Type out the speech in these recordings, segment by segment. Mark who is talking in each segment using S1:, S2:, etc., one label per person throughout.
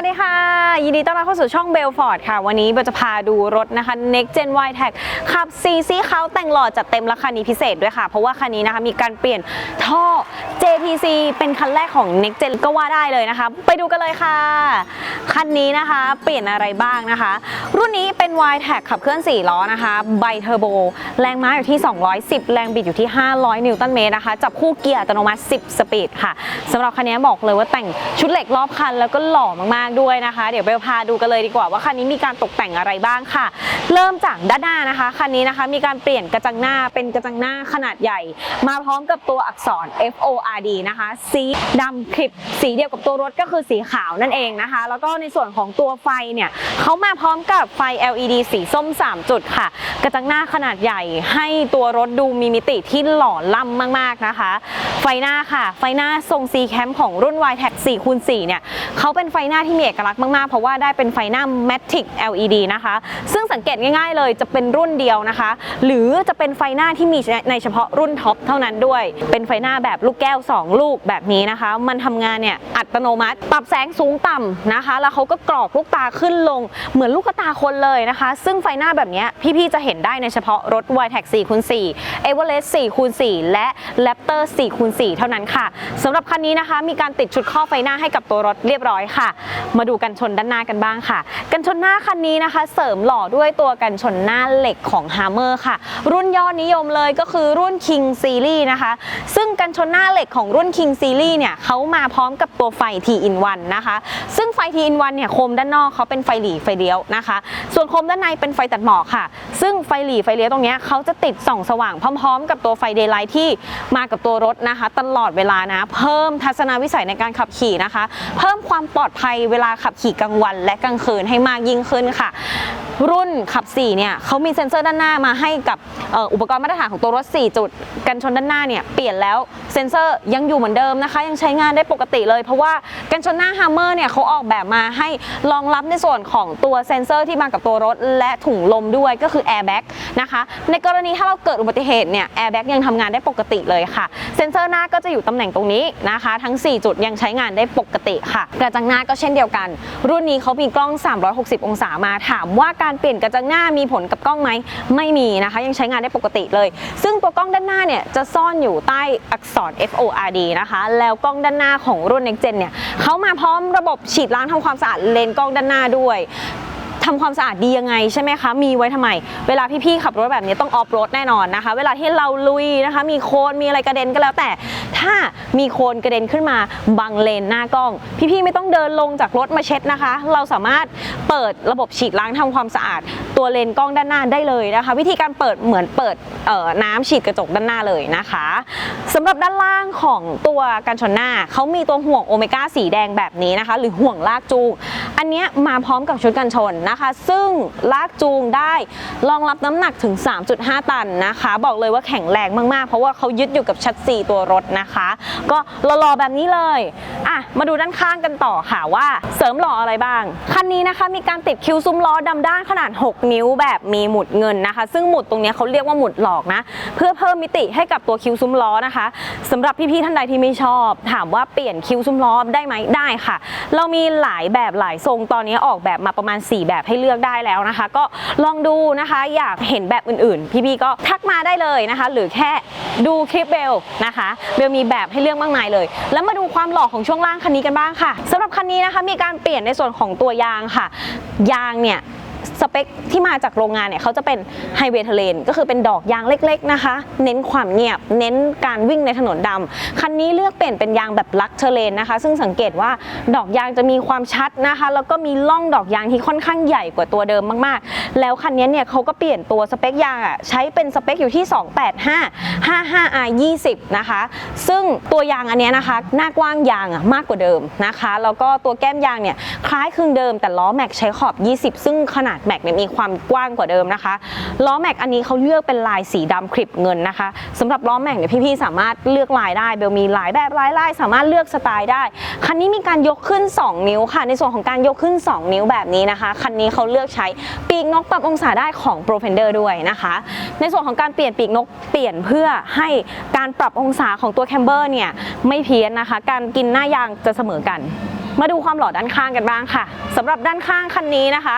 S1: วัสดีค่ะ ยินดีต้อนรับเข้าสู่ช่องเบลฟอร์ดค่ะ วันนี้เบลจะพาดูรถนะคะ Next Gen Y Tech ขับ C ซีเขาแต่งหล่อจัดเต็มราคานี้พิเศษด้วยค่ะ เพราะว่าคันนี้นะคะมีการเปลี่ยนท่อ JTC เป็นคันแรกของ Next Gen ก็ว่าได้เลยนะคะ ไปดูกันเลยค่ะ คันนี้นะคะเปลี่ยนอะไรบ้างนะคะ รุ่นนี้เป็น Y Tech ขับเคลื่อน 4 ล้อนะคะ ไบเทอร์โบ แรงม้าอยู่ที่ 210 แรงบิดอยู่ที่ 500 นิวตันเมตรนะคะ จับคู่เกียร์อัตโนมัติ 10 สปีดค่ะสำหรับคันนี้บอกเลยว่าแต่งชุดเหล็กรอบคันแล้วก็หล่อมากๆด้วยนะคะ เดี๋ยวไปพาดูกันเลยดีกว่าว่าคันนี้มีการตกแต่งอะไรบ้างค่ะ เริ่มจากด้านหน้านะคะคันนี้นะคะมีการเปลี่ยนกระจังหน้าเป็นกระจังหน้าขนาดใหญ่ มาพร้อมกับตัวอักษร F O R D นะคะ สีดำคลิปสีเดียวกับตัวรถก็คือสีขาวนั่นเองนะคะ แล้วก็ในส่วนของตัวไฟเนี่ยเขามาพร้อมกับไฟ LED สีส้ม 3 จุดค่ะ กระจังหน้าขนาดใหญ่ให้ตัวรถดูมีมิติที่หล่อล่ำมาก ๆนะคะ ไฟหน้าค่ะ ไฟหน้าทรง C Cam ของรุ่น Y Tech 4คูณ4เนี่ยเขาเป็นไฟหน้าที่มีเอกลักษณ์มากๆ เพราะว่าได้เป็นไฟหน้า Matic LED นะคะ ซึ่งสังเกตง่าย ๆ เลยจะเป็นรุ่นเดียวนะคะ หรือจะเป็นไฟหน้าที่มีในเฉพาะรุ่นท็อปเท่านั้นด้วย เป็นไฟหน้าแบบลูกแก้ว 2 ลูกแบบนี้นะคะ มันทำงานเนี่ยอัตโนมัติ ปรับแสงสูงต่ำนะคะ แล้วเขาก็กรอกลูกตาขึ้นลงเหมือนลูกตาคนเลยนะคะ ซึ่งไฟหน้าแบบนี้พี่ๆจะเห็นได้ในเฉพาะรถ y t e c 4คูณ4 Everest 4คูณ4และ Raptor 4คูณ4เท่านั้นค่ะสำหรับคันนี้นะคะ มีการติดชุดข้อไฟหน้าให้กับตัวรถเรียบร้อยค่ะมาดูกันชนด้านหน้ากันบ้างค่ะ กันชนหน้าคันนี้นะคะ เสริมหล่อด้วยตัวกันชนหน้าเหล็กของ Hammer ค่ะ รุ่นยอดนิยมเลยก็คือรุ่น King Series นะคะ ซึ่งกันชนหน้าเหล็กของรุ่น King Series เนี่ยเขามาพร้อมกับตัวไฟ T in 1นะคะ ซึ่งไฟ T in 1เนี่ยโคมด้านนอกเขาเป็นไฟหลีไฟเลี้ยวนะคะ ส่วนโคมด้านในเป็นไฟตัดหมอกค่ะ ซึ่งไฟหลีไฟเลี้ยวตรงเนี้ยเขาจะติดส่องสว่างพร้อมๆ กับตัวไฟเดย์ไลท์ที่มากับตัวรถนะคะ ตลอดเวลานะ เพิ่มทัศนวิสัยในการขับขี่นะคะ เพิ่มความปลอดภัยเวลาขับขี่กลางวัน และกลางคืนให้มากยิ่งขึ้นค่ะ รุ่นขับ4เนี่ยเขามีเซ็นเซอร์ด้านหน้ามาให้กับอ,อ,อุปกรณ์มาตรฐานของตัวรถ 4 จุด กันชนด้านหน้าเนี่ยเปลี่ยนแล้วเซ็นเซอร์ยังอยู่เหมือนเดิมนะคะ ยังใช้งานได้ปกติเลย เพราะว่ากันชนหน้า Hammer เนี่ยเขาออกแบบมาให้รองรับในส่วนของตัวเซ็นเซอร์ที่มากับตัวรถ และถุงลมด้วยก็คือ Airbag นะคะในกรณีถ้าเราเกิดอุบัติเหตุเนี่ย Airbag ยังทำงานได้ปกติเลยค่ะ เซ็นเซอร์หน้าก็จะอยู่ตำแหน่งตรงนี้นะคะ ทั้ง 4 จุดยังใช้งานได้ปกติค่ะกระจังหน้าก็เช่นเดียวกัน รุ่นนี้เขามีกล้อง 360 องศามาถามว่าการเปลี่ยนกระจังหน้ามีผลกับกล้องไหมไม่มีนะคะ ยังใช้งานได้ปกติเลย ซึ่งตัวกล้องด้านหน้าเนี่ยจะซ่อนอยู่ใต้อักษร F O R D นะคะ แล้วกล้องด้านหน้าของรุ่น Next Gen เนี่ยเขามาพร้อมระบบฉีดล้างทำความสะอาดเลนส์กล้องด้านหน้าด้วย ทำความสะอาดดียังไงใช่ไหมคะ มีไว้ทำไม เวลาพี่ๆขับรถแบบนี้ต้องออฟโรดแน่นอนนะคะ เวลาที่เราลุยนะคะ มีโคลนมีอะไรกระเด็นก็แล้วแต่ ถ้ามีโคลนกระเด็นขึ้นมาบังเลนหน้ากล้อง พี่ๆไม่ต้องเดินลงจากรถมาเช็ดนะคะ เราสามารถเปิดระบบฉีดล้างทำความสะอาด ตัวเลนกล้องด้านหน้าได้เลยนะคะ วิธีการเปิดเหมือนเปิดน้ำฉีดกระจกด้านหน้าเลยนะคะสำหรับด้านล่างของตัวกันชนหน้าเขามีตัวห่วงโอเมก้าสีแดงแบบนี้นะคะ หรือห่วงลากจูงอันนี้มาพร้อมกับชุดกันชนนะคะซึ่งลากจูงได้รองรับน้ำหนักถึง 3.5 ตันนะคะ บอกเลยว่าแข็งแรงมาก ๆ เพราะว่าเขายึดอยู่กับชัดซีตัวรถนะคะ ก็หล่อๆแบบนี้เลยอะมาดูด้านข้างกันต่อค่ะว่าเสริมหล่ออะไรบ้าง คันนี้นะคะมีการติดคิ้วซุ้มล้อดำด้านขนาด 6 นิ้วแบบมีหมุดเงินนะคะ ซึ่งหมุดตรงนี้เขาเรียกว่าหมุดหลอกนะ เพื่อเพิ่มมิติให้กับตัวคิ้วซุ้มล้อนะคะสำหรับพี่ๆท่านใดที่ไม่ชอบ ถามว่าเปลี่ยนคิ้วซุ้มล้อได้ไหมได้ค่ะ เรามีหลายแบบหลายทรงตอนนี้ออกแบบมาประมาณ 4 แบบให้เลือกได้แล้วนะคะ ก็ลองดูนะคะอยากเห็นแบบอื่นๆ พี่ๆก็ทักมาได้เลยนะคะ หรือแค่ดูคลิปเบลนะคะเบลมีแบบให้เลือกมากมายเลย แล้วมาดูความหล่อของช่วงล่างคันนี้กันบ้างค่ะสำหรับคันนี้นะคะมีการเปลี่ยนในส่วนของตัวยางค่ะ ยางเนี่ย สเปคที่มาจากโรงงานเนี่ยเขาจะเป็นไฮเวย์เทเลนก็คือเป็นดอกยางเล็กๆนะคะ เน้นความเงียบ เน้นการวิ่งในถนนดำคันนี้เลือกเปลี่ยนเป็นยางแบบลักเทเลนนะคะ ซึ่งสังเกตว่าดอกยางจะมีความชัดนะคะ แล้วก็มีล่องดอกยางที่ค่อนข้างใหญ่กว่าตัวเดิมมากๆ แล้วคันนี้เนี่ยเขาก็เปลี่ยนตัวสเปคยางอะใช้เป็นสเปคอยู่ที่ 285 55R 20นะคะ ซึ่งตัวยางอันนี้นะคะ หน้ากว้างยางอะมากกว่าเดิมนะคะ แล้วก็ตัวแก้มยางเนี่ยคล้ายคลึงเดิมแต่ล้อแม็กใช้ขอบ 20 ซึ่งขนาดแม็กเนี่ยมีความกว้างกว่าเดิมนะคะล้อแม็กอันนี้เขาเลือกเป็นลายสีดำคลิปเงินนะคะสำหรับล้อแม็กเนี่ยพี่ๆสามารถเลือกลายได้เบลมีหลายแบบหลายลายสามารถเลือกสไตล์ได้ คันนี้มีการยกขึ้น 2 นิ้วค่ะ ในส่วนของการยกขึ้น 2 นิ้วแบบนี้นะคะ คันนี้เขาเลือกใช้ปีกนกปรับองศาได้ของ Pro Fender ด้วยนะคะ ในส่วนของการเปลี่ยนปีกนกเปลี่ยนเพื่อให้การปรับองศาของตัวแคมเบอร์เนี่ยไม่เพี้ยนนะคะ การกินหน้ายางจะเสมอกัน มาดูความหล่อด้านข้างกันบ้างค่ะสำหรับด้านข้างคันนี้นะคะ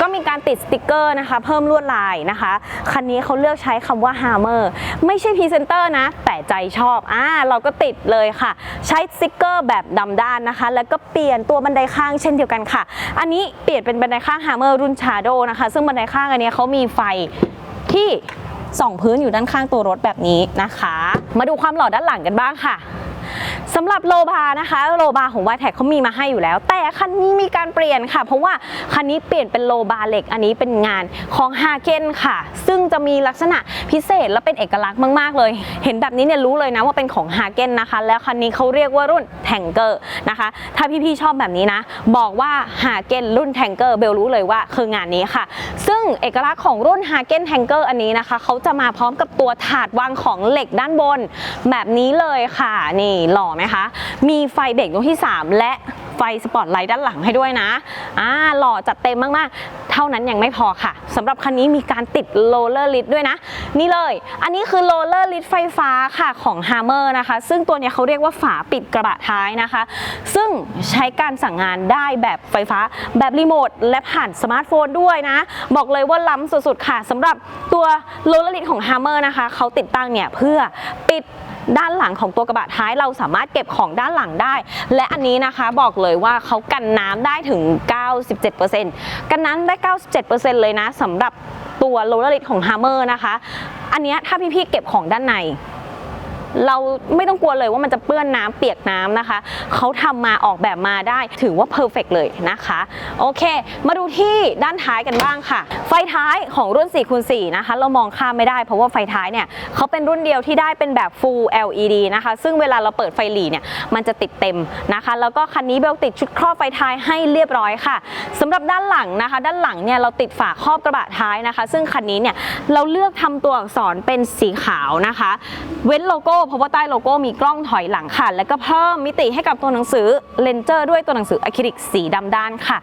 S1: ก็มีการติดสติกเกอร์นะคะ เพิ่มลวดลายนะคะ คันนี้เขาเลือกใช้คำว่า Hammer ไม่ใช่พรีเซนเตอร์นะ แต่ใจชอบอ่าเราก็ติดเลยค่ะ ใช้สติกเกอร์แบบดำด้านนะคะ แล้วก็เปลี่ยนตัวบันไดข้างเช่นเดียวกันค่ะ อันนี้เปลี่ยนเป็นบันไดข้าง Hammer รุ่น Shadow นะคะ ซึ่งบันไดข้างอันนี้เขามีไฟที่ส่องพื้นอยู่ด้านข้างตัวรถแบบนี้นะคะ มาดูความหล่อด้านหลังกันบ้างค่ะ สำหรับโลบาร์นะคะโลบาร์ของวายแท็กเขามีมาให้อยู่แล้ว แต่คันนี้มีการเปลี่ยนค่ะ เพราะว่าคันนี้เปลี่ยนเป็นโลบาร์เหล็ก อันนี้เป็นงานของฮาเกนค่ะ ซึ่งจะมีลักษณะพิเศษและเป็นเอกลักษณ์มากๆเลย เห็นแบบนี้เนี่ยรู้เลยนะว่าเป็นของฮาเกนนะคะ แล้วคันนี้เขาเรียกว่ารุ่นแทงเกอร์นะคะ ถ้าพี่ๆชอบแบบนี้นะ บอกว่าฮาเกนรุ่นแทงเกอร์เบลรู้เลยว่าคืองานนี้ค่ะ ซึ่งเอกลักษณ์ของรุ่นฮาเกนแทงเกอร์อันนี้นะคะเขาจะมาพร้อมกับตัวถาดวางของเหล็กด้านบน แบบนี้เลยค่ะนี่หล่อไหมคะ มีไฟเบรกดวงที่ 3 และไฟสปอตไลท์ด้านหลังให้ด้วยนะอ่าหล่อจัดเต็มมากๆ เท่านั้นยังไม่พอค่ะสำหรับคันนี้มีการติดโรลเลอร์ลิดด้วยนะ นี่เลย อันนี้คือโรลเลอร์ลิดไฟฟ้าค่ะของ Hammer นะคะ ซึ่งตัวนี้เขาเรียกว่าฝาปิดกระบะท้ายนะคะ ซึ่งใช้การสั่งงานได้แบบไฟฟ้าแบบรีโมทและผ่านสมาร์ทโฟนด้วยนะ บอกเลยว่าล้ำสุดๆค่ะสำหรับตัวโรลเลอร์ลิดของ Hammer นะคะเขาติดตั้งเนี่ยเพื่อปิดด้านหลังของตัวกระบะท้ายเราสามารถเก็บของด้านหลังได้ และอันนี้นะคะบอกเลยว่าเขากันน้ำได้ถึง 97%กันน้ำได้ 97%เลยนะสำหรับตัวโรลเลอร์ลิของ Hammer นะคะ อันนี้ถ้าพี่ๆเก็บของด้านใน เราไม่ต้องกลัวเลยว่ามันจะเปื้อนน้ำเปียกน้ำนะคะ เขาทำมาออกแบบมาได้ถือว่าเพอร์เฟกเลยนะคะ โอเค มาดูที่ด้านท้ายกันบ้างค่ะ ไฟท้ายของรุ่น4คูณ4นะคะ เรามองข้ามไม่ได้เพราะว่าไฟท้ายเนี่ยเขาเป็นรุ่นเดียวที่ได้เป็นแบบ full LED นะคะ ซึ่งเวลาเราเปิดไฟหลีเนี่ยมันจะติดเต็มนะคะ แล้วก็คันนี้เบลติดชุดครอบไฟท้ายให้เรียบร้อยค่ะสำหรับด้านหลังนะคะ ด้านหลังเนี่ยเราติดฝาครอบกระบะท้ายนะคะ ซึ่งคันนี้เนี่ยเราเลือกทำตัวอักษรเป็นสีขาวนะคะ เว้นโลโก้เพราะว่าใต้โลโก้มีกล้องถอยหลังค่ะ แล้วก็เพิ่มมิติให้กับตัวหนังสือเลนเจอร์ด้วยตัวหนังสืออะคริลิกสีดำด้านค่ะ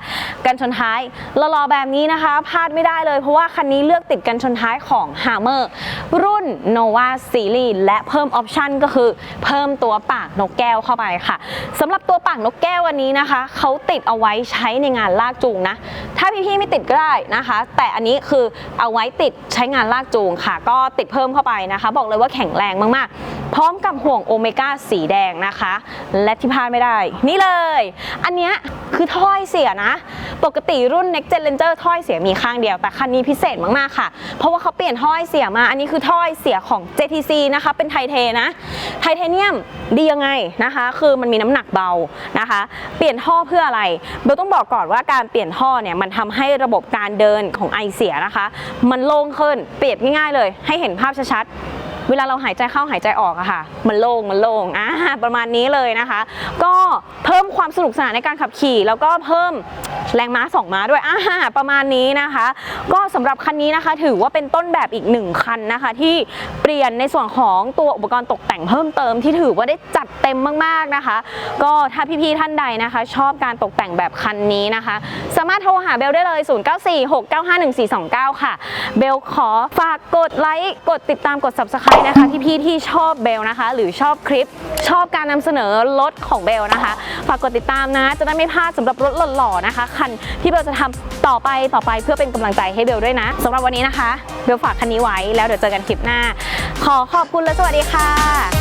S1: กันชนท้ายหล่อๆแบบนี้นะคะพลาดไม่ได้เลยเพราะว่าคันนี้เลือกติดกันชนท้ายของ Hammer รุ่น Nova Series และเพิ่มออปชันก็คือ เพิ่มตัวปากนกแก้วเข้าไปค่ะสำหรับตัวปากนกแก้ววันนี้นะคะเขาติดเอาไว้ใช้ในงานลากจูงนะถ้าพี่ๆไม่ติดก็ได้นะคะ แต่อันนี้คือเอาไว้ติดใช้งานลากจูงค่ะ ก็ติดเพิ่มเข้าไปนะคะ บอกเลยว่าแข็งแรงมากๆ พร้อมกับห่วงโอเมก้าสีแดงนะคะ และที่พลาดไม่ได้ นี่เลย อันเนี้ย คือถ้อยเสียนะ ปกติรุ่น Next Gen Ranger ถ้อยเสียมีข้างเดียว แต่คันนี้พิเศษมากๆค่ะ เพราะว่าเขาเปลี่ยนถ้อยเสียมา อันนี้คือถ้อยเสียของ JTC นะคะ เป็นไทเทนะ ไทเทเนียมดียังไงนะคะ คือมันมีน้ำหนักเบานะคะ เปลี่ยนท่อเพื่ออะไร เบลต้องบอกก่อนว่าการเปลี่ยนท่อเนี่ยมันทำให้ระบบการเดินของไอเสียนะคะ มันโล่งขึ้น เปรียบง่ายๆเลย ให้เห็นภาพชัดๆ เวลาเราหายใจเข้าหายใจออกอะค่ะ มันโล่งมันโล่งอ่าประมาณนี้เลยนะคะ ก็เพิ่มความสนุกสนานในการขับขี่ แล้วก็เพิ่มแรงม้าสองม้าด้วยอ่าประมาณนี้นะคะ ก็สำหรับคันนี้นะคะถือว่าเป็นต้นแบบอีกหนึ่งคันนะคะ ที่เปลี่ยนในส่วนของตัวอุปกรณ์ตกแต่งเพิ่มเติมที่ถือว่าได้จัดเต็มมากๆนะคะ ก็ถ้าพี่ๆท่านใดนะคะ ชอบการตกแต่งแบบคันนี้นะคะ สามารถโทรหาเบลได้เลย 0946951429 ค่ะ เบลขอฝากกดไลค์กดติดตามกด subscribe นะคะที่พี่ที่ชอบเบลนะคะ หรือชอบคลิปชอบการนำเสนอรถของเบลนะคะ ฝากกดติดตามนะ จะได้ไม่พลาดสำหรับรถหล่อๆนะคะ คันที่เบลจะทำต่อไปต่อไปเพื่อเป็นกำลังใจให้เบลด้วยนะสำหรับวันนี้นะคะ เบลฝากคันนี้ไว้แล้วเดี๋ยวเจอกันคลิปหน้า ขอขอบคุณและสวัสดีค่ะ